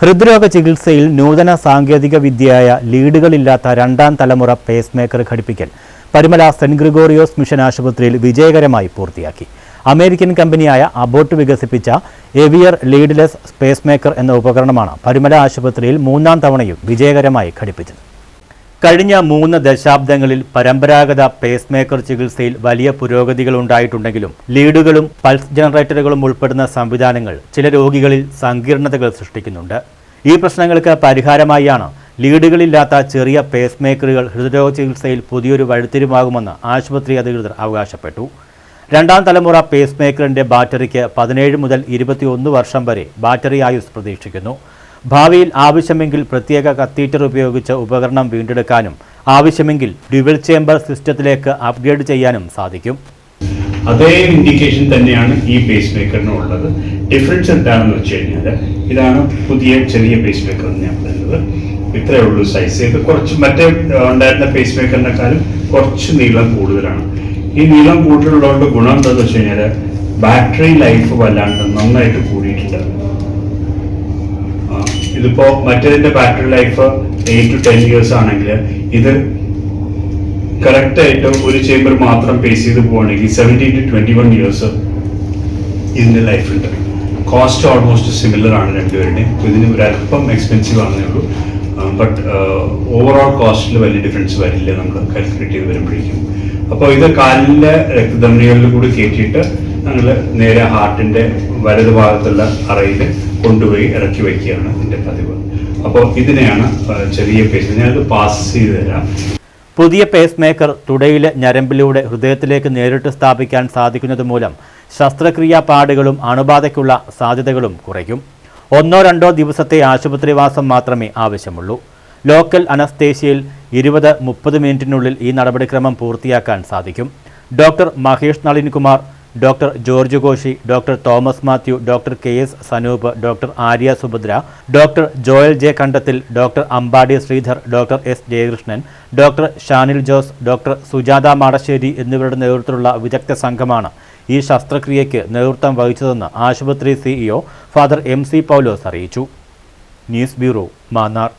ഹൃദ്രോഗ ചികിത്സയിൽ നൂതന സാങ്കേതിക വിദ്യയായ ലീഡുകളില്ലാത്ത രണ്ടാം തലമുറ പേസ് മേക്കർ ഘടിപ്പിക്കൽ പരുമല സെന്റ് ഗ്രിഗോറിയോസ് മിഷൻ ആശുപത്രിയിൽ വിജയകരമായി പൂർത്തിയാക്കി. അമേരിക്കൻ കമ്പനിയായ അബോട്ട് വികസിപ്പിച്ച എവിയർ ലീഡ്ലെസ് സ്പേസ് മേക്കർ എന്ന ഉപകരണമാണ് പരുമല ആശുപത്രിയിൽ മൂന്നാം തവണയും വിജയകരമായി ഘടിപ്പിച്ചത്. കഴിഞ്ഞ മൂന്ന് ദശാബ്ദങ്ങളിൽ പരമ്പരാഗത പേസ് മേക്കർ ചികിത്സയിൽ വലിയ പുരോഗതികൾ ഉണ്ടായിട്ടുണ്ടെങ്കിലും ലീഡുകളും പൾസ് ജനറേറ്ററുകളും ഉൾപ്പെടുന്ന സംവിധാനങ്ങൾ ചില രോഗികളിൽ സങ്കീർണതകൾ സൃഷ്ടിക്കുന്നുണ്ട്. ഈ പ്രശ്നങ്ങൾക്ക് പരിഹാരമായാണ് ലീഡുകളില്ലാത്ത ചെറിയ പേസ് മേക്കറുകൾ ഹൃദയരോഗ ചികിത്സയിൽ പുതിയൊരു വഴിത്തിരിവാകുമെന്ന് ആശുപത്രി അധികൃതർ അവകാശപ്പെട്ടു. രണ്ടാം തലമുറ പേസ് മേക്കറിന്റെ ബാറ്ററിക്ക് പതിനേഴ് മുതൽ ഇരുപത്തിയൊന്ന് വർഷം വരെ ബാറ്ററി ആയുസ് പ്രതീക്ഷിക്കുന്നു. ഭാവിയിൽ ആവശ്യമെങ്കിൽ പ്രത്യേക കത്തീറ്റർ ഉപയോഗിച്ച് ഉപകരണം വീണ്ടെടുക്കാനും ആവശ്യമെങ്കിൽ ഡ്യുവൽ ചേംബർ സിസ്റ്റത്തിലേക്ക് അപ്ഗ്രേഡ് ചെയ്യാനും സാധിക്കും. അതേ ഇൻഡിക്കേഷൻ തന്നെയാണ് ഈ പേസ് മേക്കറിനും ഉള്ളത് ഡിഫറൻസ് എന്താണെന്ന് വെച്ച് കഴിഞ്ഞാൽ ഇതാണ് പുതിയ ചെറിയ പേസ് മേക്കർ എന്ന് ഞാൻ പറയുന്നത്. ഇത്രയേ ഉള്ളൂ സൈസ് ഇത് കുറച്ച് മറ്റേ ഉണ്ടായിരുന്ന പേസ് മേക്കറിനെക്കാളും കുറച്ച് നീളം കൂടുതലാണ്. ഈ നീളം കൂടുതലുള്ളതുകൊണ്ട് ഗുണം എന്താണെന്ന് വെച്ച് കഴിഞ്ഞാൽ ബാറ്ററി ലൈഫ് വല്ലാണ്ട് നന്നായിട്ട് ഇതിപ്പോ മറ്റേതിന്റെ battery life eight to ten years ആണെങ്കിൽ ഇത് കറക്റ്റ് ആയിട്ട് ഒരു ചേമ്പർ മാത്രം പേസ് ചെയ്ത് പോവുകയാണെങ്കിൽ seventeen to twenty one years ഇതിന്റെ ലൈഫ് ഉണ്ട്. കോസ്റ്റ് ഓൾമോസ്റ്റ് സിമിലർ ആണ് രണ്ടുപേരുടെയും. ഇതിന് ഒരു അല്പം എക്സ്പെൻസീവ് ആണെന്നേ ഉള്ളൂ. ബട്ട് ഓവറോൾ കോസ്റ്റിൽ വലിയ ഡിഫറൻസ് വരില്ല. നമ്മൾ കാൽക്കുലേറ്റ് ചെയ്ത് വരുമ്പോഴേക്കും. അപ്പോൾ ഇത് കാലിലെ രക്തധമനികളിൽ കൂടി കയറ്റിയിട്ട് ഞങ്ങൾ നേരെ ഹാർട്ടിന്റെ വലതു ഭാഗത്തുള്ള അറയിൽ കൊണ്ടുപോയി ഇറക്കി വയ്ക്കുകയാണ് ഇതിന്റെ പതിവ്. അപ്പോൾ ഇതിനെയാണ് ചെറിയ പേസ് ഞാനത് പാസ് ചെയ്ത് തരാം. പുതിയ പേസ് മേക്കർ തുടയിലെ ഞരമ്പിലൂടെ ഹൃദയത്തിലേക്ക് നേരിട്ട് സ്ഥാപിക്കാൻ സാധിക്കുന്നത് മൂലം ശസ്ത്രക്രിയാ പാടുകളും അണുബാധയ്ക്കുള്ള സാധ്യതകളും കുറയ്ക്കും. ഒന്നോ രണ്ടോ ദിവസത്തെ ആശുപത്രിവാസം മാത്രമേ ആവശ്യമുള്ളൂ. ലോക്കൽ അനസ്തേഷ്യയിൽ ഇരുപത് മുപ്പത് മിനിറ്റിനുള്ളിൽ ഈ നടപടിക്രമം പൂർത്തിയാക്കാൻ സാധിക്കും. Doctor Mahesh Nalinkumar doctor George Koshy doctor Thomas Mathew doctor K S Sanoop doctor Arya Subhadra doctor Joel J Kandathil doctor Ambadi Sreedhar doctor S Jayakrishnan doctor Shanil Jose doctor Sujatha Madasseri എന്നിവരുടെ നേതൃത്വത്തിലുള്ള വിദഗ്ധ സംഘമാണ് ഈ ശസ്ത്രക്രിയയ്ക്ക് നേതൃത്വം വഹിച്ചതെന്ന് ആശുപത്രി CEO father M C Paulose അറിയിച്ചു. News bureau Mannar.